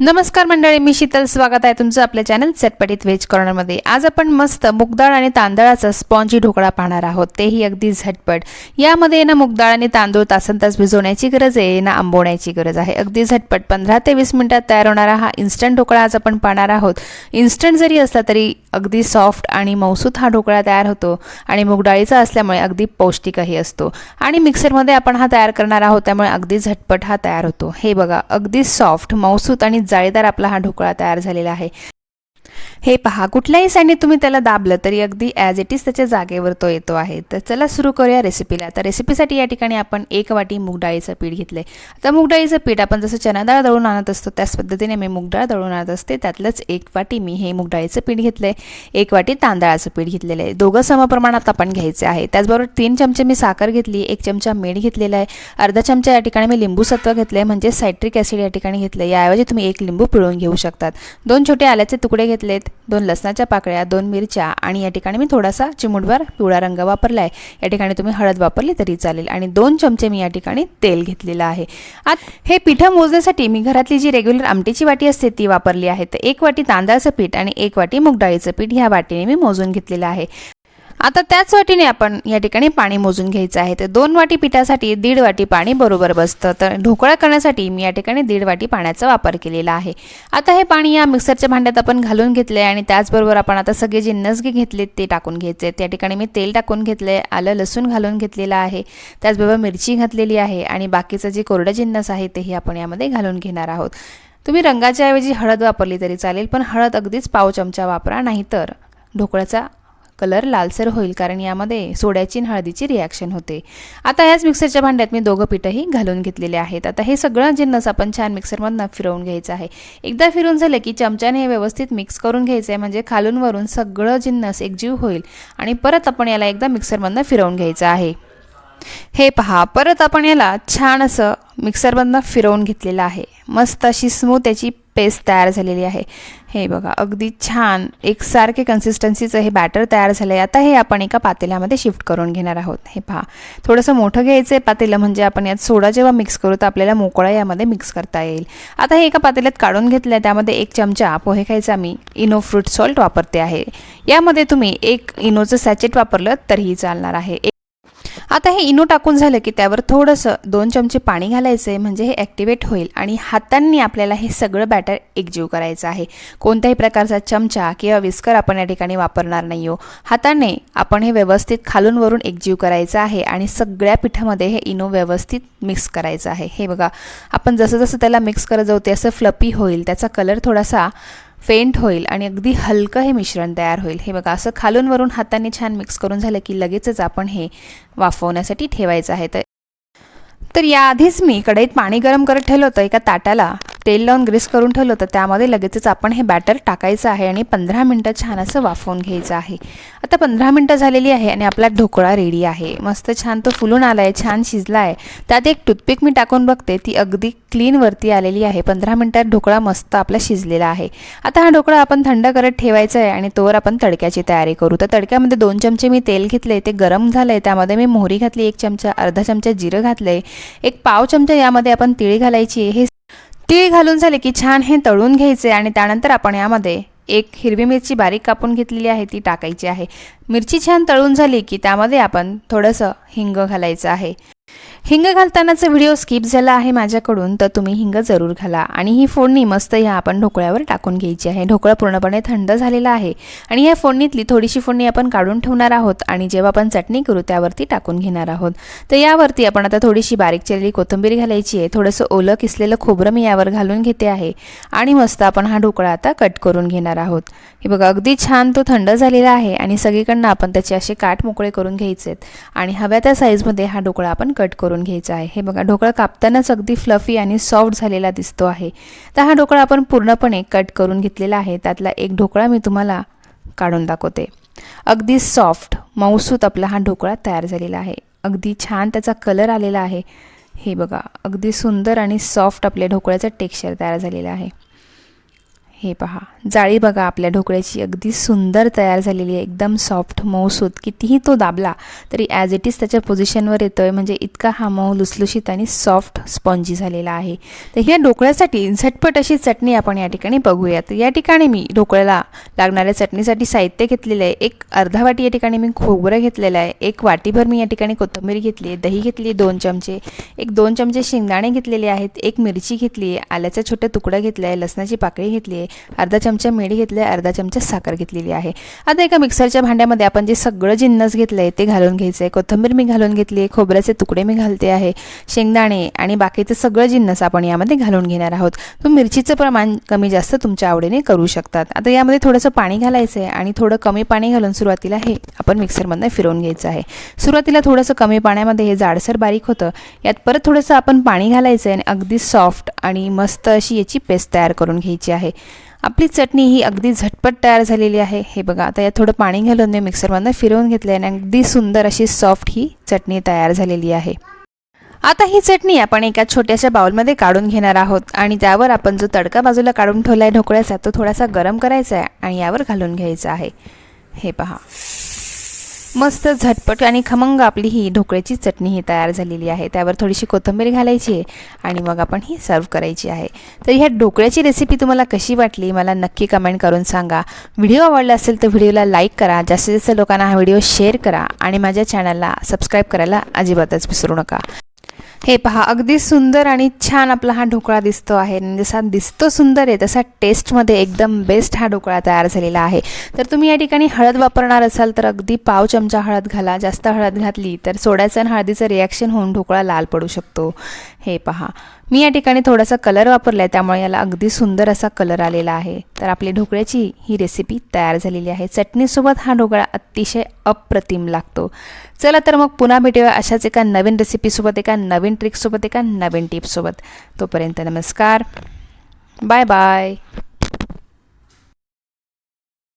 नमस्कार मंडळी मी शीतल. स्वागत आहे तुमचं आपल्या चॅनल चटपटीत व्हेज कॉर्नरमध्ये. आज आपण मस्त मुगडाळ आणि तांदळाचा स्पॉन्जी ढोकळा पाहणार आहोत. तेही अगदी झटपट. यामध्ये ना मुगडाळ आणि तांदूळ तासन तास भिजवण्याची गरज आहे ना आंबवण्याची गरज आहे. अगदी झटपट पंधरा ते वीस मिनिटात तयार होणारा हा इन्स्टंट ढोकळा आज आपण पाहणार आहोत. इन्स्टंट जरी असला तरी अगदी सॉफ्ट आणि मौसूत हा ढोकळा तयार होतो आणि मुगडाळीचा असल्यामुळे अगदी पौष्टिकही असतो. आणि मिक्सरमध्ये आपण हा तयार करणार आहोत त्यामुळे अगदी झटपट हा तयार होतो. हे बघा अगदी सॉफ्ट मौसूत आणि जाळीदार आपला हा ढोकळा तयार झालेला आहे. हे पहा कुठल्याही साईडने तुम्ही त्याला दाबलं तरी अगदी ॲज इट इज त्याच्या जागेवर तो येतो आहे. तर चला सुरू करूया रेसिपीला तर रेसिपीसाठी या ठिकाणी आपण एक वाटी मूग डाळीचं पीठ घेतलं आहे आता मूगडाळीचं पीठ आपण जसं चना डाळ दळून आणत असतो त्याच पद्धतीने मी मूगडाळ दळून आणत असते. त्यातलंच एक वाटी मी हे मूगडाळीचं पीठ घेतलं आहे एक वाटी तांदळाचं पीठ घेतलेलं आहे. दोघं समप्रमाणात आपण घ्यायचे आहे. त्याचबरोबर तीन चमचे मी साखर घेतली एक चमचा मीठ घेतलेला आहे. अर्धा चमचा या ठिकाणी मी लिंबू सत्व घेतलं आहे म्हणजे सायट्रिक ॲसिड या ठिकाणी घेतलं आहे याऐवजी तुम्ही एक लिंबू पिळून घेऊ शकतात. दोन छोटे आल्याचे तुकडे घेतले घेतलेत. दोन लसणाच्या पाकळ्या दोन मिरच्या आणि या ठिकाणी मी थोडासा चिमुटभर पिवळा रंग वापरला आहे या ठिकाणी तुम्ही हळद वापरली तरी चालेल आणि दोन चमचे मी या ठिकाणी तेल घेतलेलं आहे. आत हे पिठं मोजण्यासाठी मी घरातली जी रेग्युलर आमटीची वाटी असते ती वापरली आहे. तर एक वाटी तांदळाचं पीठ आणि एक वाटी मूग डाळीचं पीठ ह्या वाटीने मी मोजून घेतलेलं आहे. आता त्याच वाटीने आपण या ठिकाणी पाणी मोजून घ्यायचं आहे. तर दोन वाटी पिठासाठी दीड वाटी पाणी बरोबर बसतं. तर ढोकळा करण्यासाठी मी या ठिकाणी दीड वाटी पाण्याचा वापर केलेला आहे. आता हे पाणी या मिक्सरच्या भांड्यात आपण घालून घेतलं आहे आणि त्याचबरोबर आपण आता सगळे जे नसगे घेतले ते टाकून घ्यायचे. त्या ठिकाणी मी तेल टाकून घेतलं आहे आलं लसूण घालून घेतलेलं आहे. त्याचबरोबर मिरची घातलेली आहे आणि बाकीचं जे कोरडं जिन्नस आहे तेही आपण यामध्ये घालून घेणार आहोत. तुम्ही रंगाच्या ऐवजी हळद वापरली तरी चालेल पण हळद अगदीच पाव चमचा वापरा नाहीतर ढोकळ्याचा कलर लालसर होईल कारण यामध्ये सोड्याची आणि हळदीची रिॲक्शन होते. आता ह्याच मिक्सरच्या भांड्यात मी दोघं पिठंही घालून घेतलेले आहेत. आता हे सगळं जिन्नस आपण छान मिक्सरमधनं फिरवून घ्यायचं आहे. एकदा फिरून झालं की चमच्याने हे व्यवस्थित मिक्स करून घ्यायचं आहे म्हणजे खालून वरून सगळं जिन्नस एकजीव होईल. आणि परत आपण याला एकदा मिक्सरमधनं फिरवून घ्यायचं आहे. हे पहा परत आपण याला छान असं मिक्सरमधनं फिरवून घेतलेलं आहे. मस्त अशी स्मूथ याची पेस्ट तयार झालेली आहे. हे बघा अगदी छान एकसारखे कन्सिस्टन्सीचं हे बॅटर तयार झालं आहे आता हे आपण एका पातेल्यामध्ये शिफ्ट करून घेणार आहोत. हे पहा थोडंसं मोठं घ्यायचं आहे पातेलं म्हणजे आपण यात सोडा जेव्हा मिक्स करू तर आपल्याला मोकळा यामध्ये मिक्स करता येईल. आता हे एका पातेल्यात काढून घेतलं आहे त्यामध्ये एक चमचा पोहे खायचा मी इनो फ्रूट सॉल्ट वापरते आहे. यामध्ये तुम्ही एक इनोचं सॅचेट वापरलं तरीही चालणार आहे. आता हे इनो टाकून झालं की त्यावर थोडंसं दोन चमचे पाणी घालायचं आहे म्हणजे हे ॲक्टिवेट होईल आणि हातांनी आपल्याला हे सगळं बॅटर एकजीव करायचं आहे. कोणत्याही प्रकारचा चमचा किंवा विस्कर आपण या ठिकाणी वापरणार नाही हो. हाताने आपण हे व्यवस्थित खालून वरून एकजीव करायचं आहे आणि सगळ्या पिठामध्ये हे इनो व्यवस्थित मिक्स करायचं आहे. हे बघा आपण जसं जसं त्याला मिक्स करत जाऊ ते असं फ्लपी होईल त्याचा कलर थोडासा फेंट होईल आणि अगदी हलकं हे मिश्रण तयार होईल. हे बघा असं खालून वरून हाताने छान मिक्स करून झालं की लगेचच आपण हे वाफवण्यासाठी ठेवायचं आहे. तर तर याआधीच मी कढईत पाणी गरम करत ठेवलं होतं एका ताटाला. तेल लावून ग्रीस करून ठेवलं तर त्यामध्ये लगेचच आपण हे बॅटर टाकायचं आहे आणि पंधरा मिनटं छान असं वाफवून घ्यायचं आहे. आता पंधरा मिनटं झालेली आहे आणि आपला ढोकळा रेडी आहे. मस्त छान तो फुलून आला आहे छान शिजला आहे त्यात एक टूथपिक मी टाकून बघते. ती अगदी क्लीनवरती आलेली आहे. पंधरा मिनटात ढोकळा मस्त आपला शिजलेला आहे. आता हा ढोकळा आपण थंड करत ठेवायचा आहे आणि तोवर आपण तडक्याची तयारी करू. तर तडक्यामध्ये दोन चमचे मी तेल घेतले ते गरम झालं आहे त्यामध्ये मी मोहरी घातली एक चमचा अर्धा चमचा जिरं घातलं आहे एक पाव चमचा यामध्ये आपण तिळी घालायची हे तीळ घालून झाले की छान हे तळून घ्यायचे आणि त्यानंतर आपण यामध्ये एक हिरवी मिरची बारीक कापून घेतलेली आहे ती टाकायची आहे. मिरची छान तळून झाली की त्यामध्ये आपण थोडंसं हिंग घालायचं आहे. हिंग घालतानाचा व्हिडिओ स्किप झाला आहे माझ्याकडून तर तुम्ही हिंग जरूर घाला. आणि ही फोडणी मस्त ह्या आपण ढोकळ्यावर टाकून घ्यायची आहे. ढोकळा पूर्णपणे थंड झालेला आहे. आणि या फोडणीतली थोडीशी फोडणी आपण काढून ठेवणार आहोत आणि जेव्हा आपण चटणी करू त्यावरती टाकून घेणार आहोत. तर यावरती आपण आता थोडीशी बारीक चिरलेली कोथिंबीर घालायची आहे. थोडंसं ओलं किसलेलं खोबरं मी यावर घालून घेते आहे. आणि मस्त आपण हा ढोकळा आता कट करून घेणार आहोत. हे बघा अगदी छान तो थंड झालेला आहे आणि सगळीकडनं आपण त्याचे असे काठ मोकळे करून घ्यायचे आहेत आणि हव्या त्या साईजमध्ये हा ढोकळा आपण कट कट करून घ्यायचा आहे. हे बघा ढोकळा कापतानाच अगदी फ्लफी आणि सॉफ्ट झालेला दिसतो आहे. तर हा ढोकळा आपण पूर्णपणे कट करून घेतलेला आहे. त्यातला एक ढोकळा मी तुम्हाला काढून दाखवते. अगदी सॉफ्ट मऊसूत आपला हा ढोकळा तयार झालेला आहे. अगदी छान त्याचा कलर आलेला आहे. हे बघा अगदी सुंदर आणि सॉफ्ट आपल्या ढोकळ्याचं टेक्स्चर तयार झालेलं आहे. हे पहा. जाळी बघा आपल्या ढोकळ्याची अगदी सुंदर तयार झालेली आहे. एकदम सॉफ्ट मऊसूत कितीही तो दाबला तरी ॲज इट इज त्याच्या पोझिशनवर येतोय. म्हणजे इतका हा मऊ लुसलुशीत आणि सॉफ्ट स्पॉन्जी झालेला आहे. तर ह्या ढोकळ्यासाठी झटपट अशी चटणी आपण या ठिकाणी बघूयात. या ठिकाणी मी ढोकळ्याला लागणाऱ्या चटणीसाठी साहित्य घेतलेलं आहे. एक अर्धा वाटी या ठिकाणी मी खोबरं घेतलेलं आहे. एक वाटीभर मी या ठिकाणी कोथिंबीर घेतली आहे. दही घेतली आहे दोन चमचे. एक दोन चमचे शेंगदाणे घेतलेले आहेत. एक मिरची घेतली आहे. आल्याचा छोटा तुकडा घेतला आहे. लसणाची पाकळी घेतली आहे. अर्धा चमचा मीठ घेतलं आहे अर्धा चमचा साखर घेतलेली आहे. आता एका मिक्सरच्या भांड्यामध्ये आपण जे सगळं जिन्नस घेतलं आहे ते घालून घ्यायचं आहे कोथिंबीर मी घालून घेतली आहे खोबऱ्याचे तुकडे मी घालते आहे शेंगदाणे आणि बाकीचं सगळं जिन्नस आपण यामध्ये घालून घेणार आहोत. तुम्ही मिरचीचं प्रमाण कमी जास्त तुमच्या आवडीने करू शकतात. आता यामध्ये थोडंसं पाणी घालायचं आहे आणि थोडं कमी पाणी घालून सुरुवातीला हे आपण मिक्सरमधनं फिरवून घ्यायचं आहे. सुरुवातीला थोडंसं कमी पाण्यामध्ये हे जाडसर बारीक होतं. यात परत थोडंसं आपण पाणी घालायचं आहे आणि अगदी सॉफ्ट आणि मस्त अशी याची पेस्ट तयार करून घ्यायची आहे. आपली चटणी ही अगदी झटपट तयार झालेली आहे. हे बघा आता यात थोडं पाणी घालून मी मिक्सरमधनं फिरवून घेतलं आहे आणि अगदी सुंदर अशी सॉफ्ट ही चटणी तयार झालेली आहे. आता ही चटणी आपण एका छोट्याशा बाउलमध्ये काढून घेणार आहोत आणि त्यावर आपण जो तडका बाजूला काढून ठेवला आहे ढोकळ्याचा तो थोडासा गरम करायचा आहे आणि यावर घालून घ्यायचा आहे. हे पहा. मस्त झटपट आणि खमंग आपली ही ढोकळ्याची चटणी ही तयार झालेली आहे. त्यावर थोडीशी कोथिंबीर घालायची आहे आणि मग आपण ही सर्व करायची आहे. तर ह्या ढोकळ्याची रेसिपी तुम्हाला कशी वाटली मला नक्की कमेंट करून सांगा. व्हिडिओ आवडला असेल तर व्हिडिओला लाईक करा. जास्तीत जास्त लोकांना हा व्हिडिओ शेअर करा आणि माझ्या चॅनलला सबस्क्राईब करायला अजिबातच विसरू नका. हे पहा अगदी सुंदर आणि छान आपला हा ढोकळा दिसतो आहे. आणि जसा दिसतो सुंदर आहे तसा टेस्टमध्ये एकदम बेस्ट हा ढोकळा तयार झालेला आहे. तर तुम्ही या ठिकाणी हळद वापरणार असाल तर अगदी पाव चमचा हळद घाला. जास्त हळद घातली तर सोड्याचं आणि हळदीचं रिॲक्शन होऊन ढोकळा लाल पडू शकतो. हे पहा मी या ठिकाणी थोडासा कलर वापरला आहे त्यामुळे याला अगदी सुंदर असा कलर आलेला आहे. तर आपली ढोकळ्याची ही रेसिपी तयार झालेली आहे. चटणीसोबत हा ढोकळा अतिशय अप्रतिम लागतो. चला तर मग पुन्हा भेटूया अशाच एका नवीन रेसिपीसोबत एका नवीन ट्रिकसोबत एका नवीन टिप्ससोबत तोपर्यंत नमस्कार. Bye bye